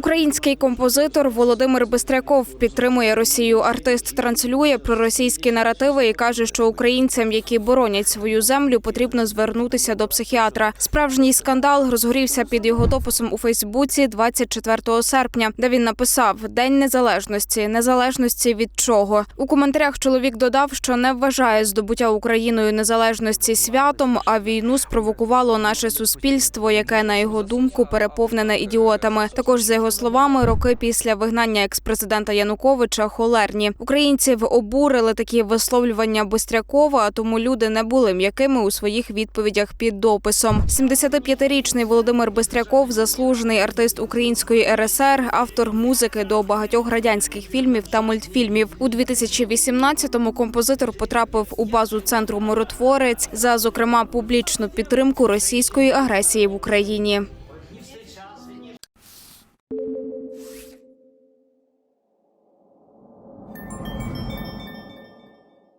Український композитор Володимир Бистряков підтримує Росію. Артист транслює проросійські наративи і каже, що українцям, які боронять свою землю, потрібно звернутися до психіатра. Справжній скандал розгорівся під його дописом у Фейсбуці 24 серпня, де він написав День незалежності. Незалежності від чого? У коментарях чоловік додав, що не вважає здобуття Україною незалежності святом, а війну спровокувало наше суспільство, яке на його думку переповнене ідіотами. Також за його словами, роки після вигнання експрезидента Януковича холерні українців обурили такі висловлювання Бистрякова, а тому люди не були м'якими у своїх відповідях під дописом. 75-річний Володимир Бистряков, заслужений артист української РСР, автор музики до багатьох радянських фільмів та мультфільмів. У 2018-му композитор потрапив у базу центру Миротворець за зокрема публічну підтримку російської агресії в Україні.